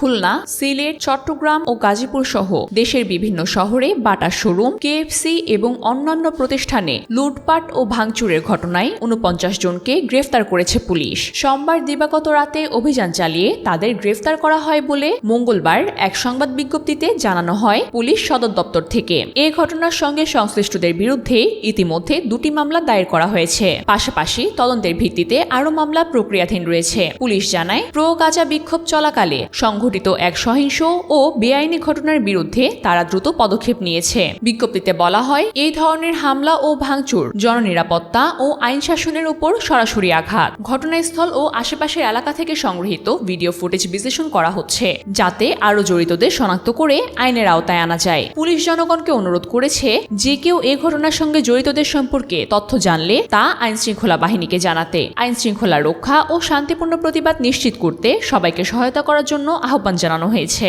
খুলনা, সিলেট, চট্টগ্রাম ও গাজীপুর সহ দেশের বিভিন্ন শহরে বাটা শোরুম কেএফসি এবং অন্যান্য প্রতিষ্ঠানে লুটপাট ও ভাঙচুরের ঘটনায় উনপঞ্চাশ জনকে গ্রেফতার করেছে পুলিশ। সোমবার দিবাগত রাতে অভিযান চালিয়ে তাদের গ্রেফতার করা হয় বলে মঙ্গলবার এক সংবাদ বিজ্ঞপ্তিতে জানানো হয় পুলিশ সদর দপ্তর থেকে। এ ঘটনার সঙ্গে সংশ্লিষ্টদের বিরুদ্ধে ইতিমধ্যে দুটি মামলা দায়ের করা হয়েছে। পাশাপাশি তদন্তের ভিত্তিতে আরও মামলা প্রক্রিয়াধীন রয়েছে। পুলিশ জানায়, প্রো গাজা বিক্ষোভ চলাকালে সংঘটিত এক সহিংস ও বেআইনি ঘটনার বিরুদ্ধে তারা দ্রুত পদক্ষেপ নিয়েছে। বিজ্ঞপ্তিতে বলা হয়, এই ধরনের হামলা ও ভাঙচুর, জননিরাপত্তা ও আইন শাসনের উপর সরাসরি আঘাত। ঘটনাস্থল ও আশেপাশের এলাকা থেকে সংগৃহীত ভিডিও ফুটেজ বিশ্লেষণ করা হচ্ছে, যাতে আরও জড়িতদের শনাক্ত করে আইনের আওতায় আনা যায়। পুলিশ জনগণকে অনুরোধ করেছে যে কেউ এ ঘটনার সঙ্গে জড়িতদের সম্পর্কে তথ্য জানলে তা আইন শৃঙ্খলা বাহিনীকে জানাতে। আইন শৃঙ্খলা রক্ষা ও শান্তিপূর্ণ প্রতিবাদ নিশ্চিত করতে সবাইকে সহায়তা করার জন্য আহ্বান জানানো হয়েছে।